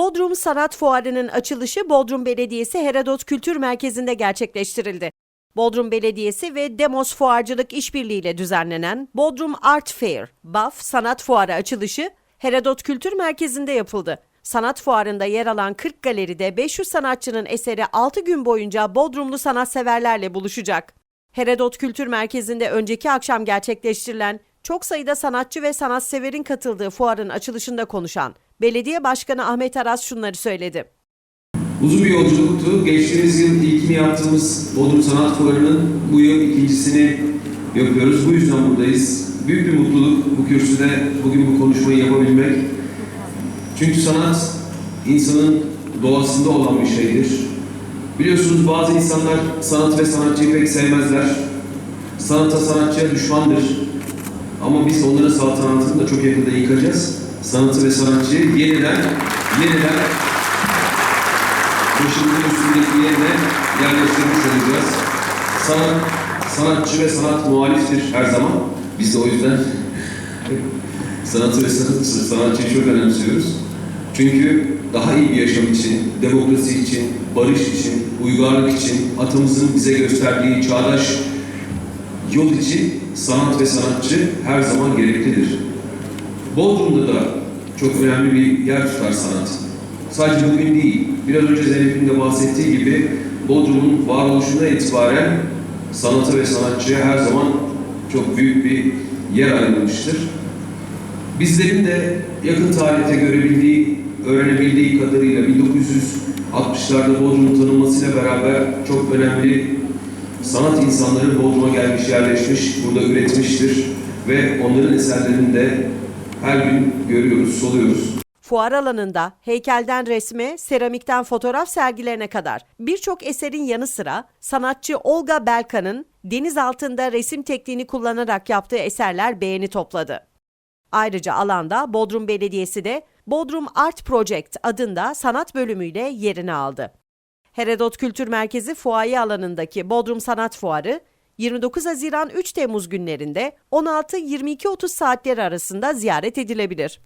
Bodrum Sanat Fuarı'nın açılışı Bodrum Belediyesi Herodot Kültür Merkezi'nde gerçekleştirildi. Bodrum Belediyesi ve Demos Fuarcılık İşbirliği düzenlenen Bodrum Art Fair, BAF Sanat Fuarı açılışı Herodot Kültür Merkezi'nde yapıldı. Sanat fuarında yer alan 40 galeride 500 sanatçının eseri 6 gün boyunca Bodrumlu sanatseverlerle buluşacak. Herodot Kültür Merkezi'nde önceki akşam gerçekleştirilen çok sayıda sanatçı ve sanatseverin katıldığı fuarın açılışında konuşan Belediye Başkanı Ahmet Aras şunları söyledi. Uzun bir yolculuktu. Geçtiğimiz yıl ilkini yaptığımız Bodrum Sanat Fuarı'nın bu yıl ikincisini yapıyoruz. Bu yüzden buradayız. Büyük bir mutluluk bu kürsüde bugün bu konuşmayı yapabilmek. Çünkü sanat insanın doğasında olan bir şeydir. Biliyorsunuz bazı insanlar sanat ve sanatçıyı pek sevmezler. Sanata sanatçıya düşmandır. Ama biz onların saltanatını da çok yakında yıkacağız. Sanatı ve sanatçıyı yeniden, yeniden başımızın üstündeki yerine yerleştirmiş olacağız. Sanat, sanatçı ve sanat muhaliftir her zaman. Biz de o yüzden sanatı ve sanat, sanatçıyı çok önemsiyoruz. Çünkü daha iyi bir yaşam için, demokrasi için, barış için, uygarlık için, atamızın bize gösterdiği çağdaş yol için sanat ve sanatçı her zaman gereklidir. Bodrum'da da çok önemli bir yer tutar sanat. Sadece bugün değil, biraz önce Zeynep'in de bahsettiği gibi Bodrum'un varoluşuna itibaren sanata ve sanatçıya her zaman çok büyük bir yer ayrılmıştır. Bizlerin de yakın tarihte görebildiği, öğrenebildiği kadarıyla 1960'larda Bodrum'un tanınmasıyla beraber çok önemli sanat insanları Bodrum'a gelmiş, yerleşmiş, burada üretmiştir ve onların eserlerini de her gün görüyoruz, soluyoruz. Fuar alanında heykelden resme, seramikten fotoğraf sergilerine kadar birçok eserin yanı sıra sanatçı Olga Belkan'ın deniz altında resim tekniğini kullanarak yaptığı eserler beğeni topladı. Ayrıca alanda Bodrum Belediyesi de Bodrum Art Project adında sanat bölümüyle yerini aldı. Herodot Kültür Merkezi fuaye alanındaki Bodrum Sanat Fuarı 29 Haziran 3 Temmuz günlerinde 16-22.30 saatleri arasında ziyaret edilebilir.